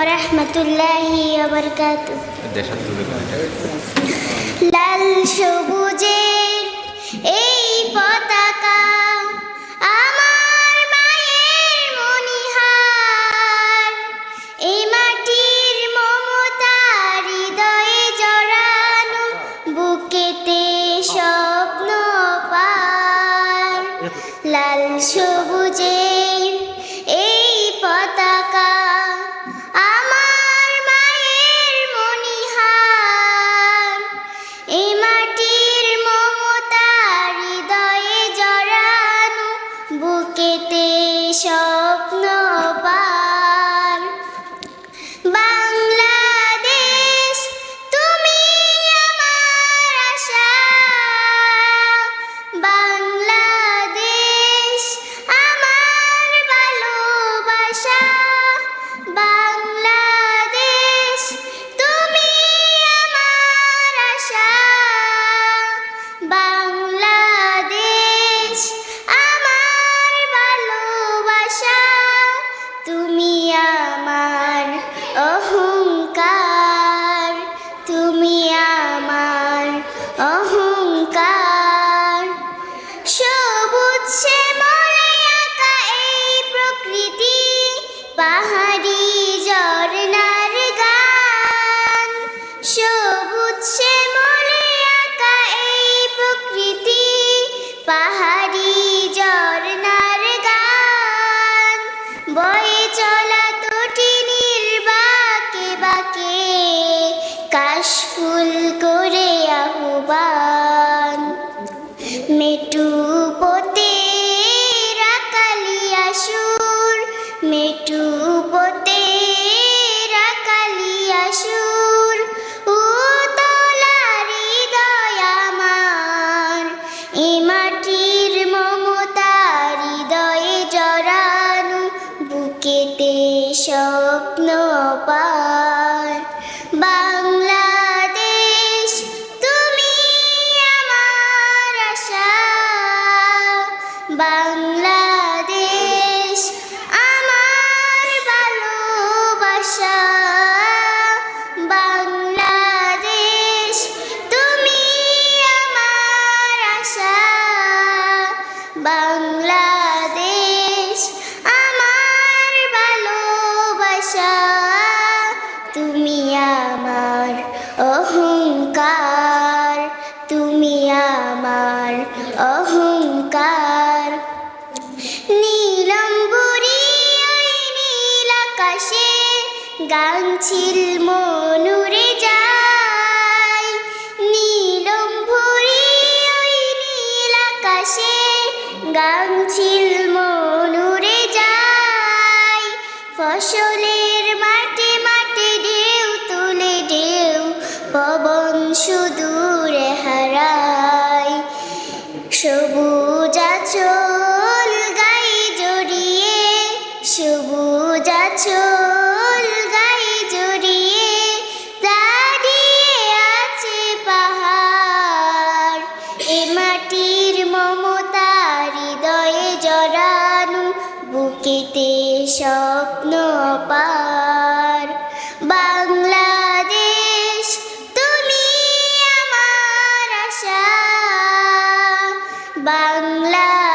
ওরহমতুল্লাহি ওবরকাতু লাল সবুজের এই পতাকা আমার মায়ের মনিহার এই মাটির মমতা হৃদয়ে জড়ানো বুকেতে স্বপ্ন পার। লাল সবুজের বয়ে চলা তটিনীর নির্বাকে বাকে কাশফুল করে আহ্বান। মেটু বাংলাদেশ আমার অহংকার। নীলম্বরী ওই নীল আকাশে গাংছিল মনুরে যায়। নীলম্বরী ওই নীল আকাশে গাংছিল মনুরে যায়। ফসলের মাঠে মাঠে ঢেউ তুলে ঢেউ, পবন সুদূরে স্বপ্ন পার। বাংলাদেশ তুমি আমার আশা। বাংলাদেশ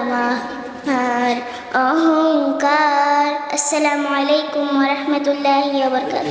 আমার অহংকার। আসসালামু আলাইকুম রহমতুল্লাহ বরকাত